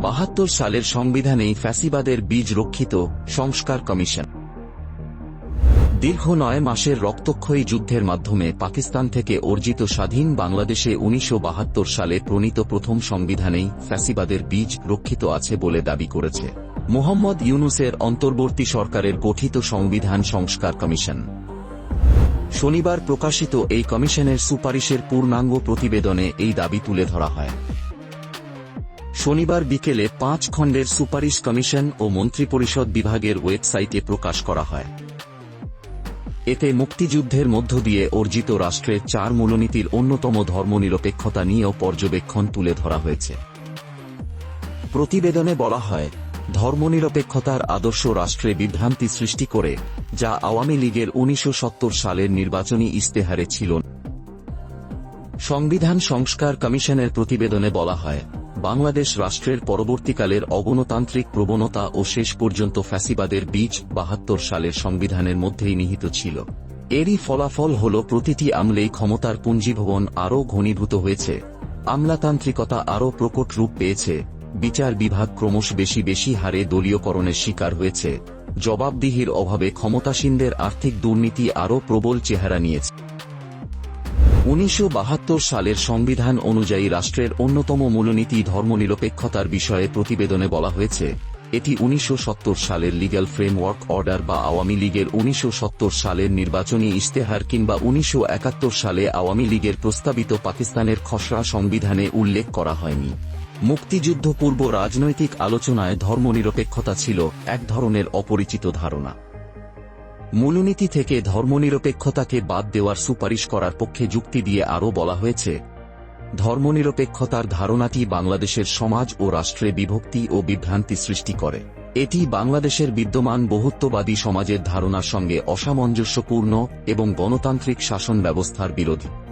বাহাত্তর সালের সংবিধানেই ফ্যাসিবাদের বীজ রক্ষিত সংস্কার কমিশন। দীর্ঘ নয় মাসের রক্তক্ষয়ী যুদ্ধের মাধ্যমে পাকিস্তান থেকে অর্জিত স্বাধীন বাংলাদেশে উনিশশো বাহাত্তর সালে প্রণীত প্রথম সংবিধানেই ফ্যাসিবাদের বীজ রক্ষিত আছে বলে দাবি করেছে। মোহাম্মদ ইউনুসের অন্তর্বর্তী সরকারের গঠিত সংবিধান সংস্কার কমিশন। শনিবার প্রকাশিত এই কমিশনের সুপারিশের পূর্ণাঙ্গ প্রতিবেদনে এই দাবি তুলে ধরা হয়। শনিবার বিকেলে পাঁচ খণ্ডের সুপারিশ কমিশন ও মন্ত্রিপরিষদ বিভাগের ওয়েবসাইটে প্রকাশ করা হয়। এতে মুক্তিযুদ্ধের মধ্য দিয়ে অর্জিত রাষ্ট্রের চার মূলনীতির অন্যতম ধর্মনিরপেক্ষতা নিয়েও পর্যবেক্ষণ তুলে ধরা হয়েছে। প্রতিবেদনে বলা হয়, ধর্মনিরপেক্ষতার আদর্শ রাষ্ট্রে বিভ্রান্তি সৃষ্টি করে, যা আওয়ামী লীগের উনিশশো সত্তর সালের নির্বাচনী ইস্তেহারে ছিল। সংবিধান সংস্কার কমিশনের প্রতিবেদনে বলা হয় বাংলাদেশ রাষ্ট্রের পরবর্তীকালের অগণতান্ত্রিক প্রবণতা ও শেষ পর্যন্ত ফ্যাসিবাদের বীজ বাহাত্তর সালের সংবিধানের মধ্যেই নিহিত ছিল। এরই ফলাফল হল প্রতিটি আমলেই ক্ষমতার পুঞ্জীভবন আরও ঘনীভূত হয়েছে। আমলাতান্ত্রিকতা আরও প্রকট রূপ পেয়েছে। বিচার বিভাগ ক্রমশ বেশি বেশি হারে দলীয়করণের শিকার হয়েছে। জবাবদিহির অভাবে ক্ষমতাসীনদের আর্থিক দুর্নীতি আরও প্রবল চেহারা নিয়েছে। উনিশশো বাহাত্তর সালের সংবিধান অনুযায়ী রাষ্ট্রের অন্যতম মূলনীতি ধর্মনিরপেক্ষতার বিষয়ে প্রতিবেদনে বলা হয়েছে, এটি উনিশশো সত্তর সালের লিগ্যাল ফ্রেমওয়ার্ক অর্ডার বা আওয়ামী লীগের উনিশশো সত্তর সালের নির্বাচনী ইশতেহার কিংবা উনিশশো একাত্তর সালে আওয়ামী লীগের প্রস্তাবিত পাকিস্তানের খসড়া সংবিধানে উল্লেখ করা হয়নি। মুক্তিযুদ্ধ পূর্ব রাজনৈতিক আলোচনায় ধর্মনিরপেক্ষতা ছিল এক ধরনের অপরিচিত ধারণা। মূলনীতি থেকে ধর্মনিরপেক্ষতাকে বাদ দেওয়ার সুপারিশ করার পক্ষে যুক্তি দিয়ে আরও বলা হয়েছে, ধর্মনিরপেক্ষতার ধারণাটি বাংলাদেশের সমাজ ও রাষ্ট্রে বিভক্তি ও বিভ্রান্তি সৃষ্টি করে। এটি বাংলাদেশের বিদ্যমান বহুত্ববাদী সমাজের ধারণার সঙ্গে অসামঞ্জস্যপূর্ণ এবং গণতান্ত্রিক শাসন ব্যবস্থার বিরোধী।